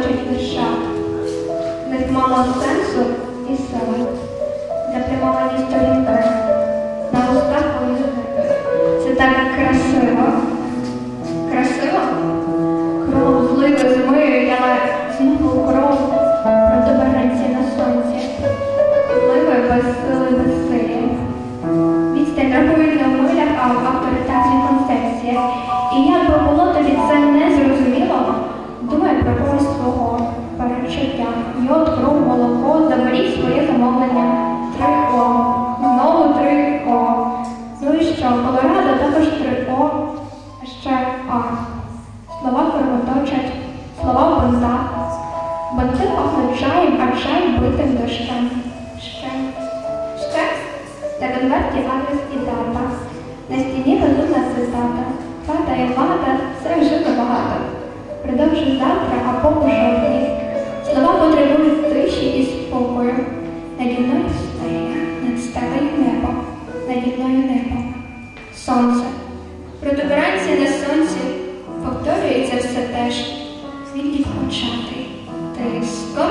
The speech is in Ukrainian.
хочуть лиша, них мало сенсу і сили, затримала ні на устах визити. Це так красиво, красиво, кров злива зимою, я знову кров протибереться на сонці, зливи без сили, без силі. Відстань рахують на милях, а в авторитарній концепції. І як би було, тоді це не Кровоточать, слова бунта. Бунти а чай битим дощем. Ще. Ще. Та конверті адрес і дата. На стіні розумна цитата. Фата і вата це вже набагато. Продовжу завтра або у жовтні. Слова потребують тиші і спокою. Наді мною стає, над стелею небо, наді мною небо. Сонце. Oh.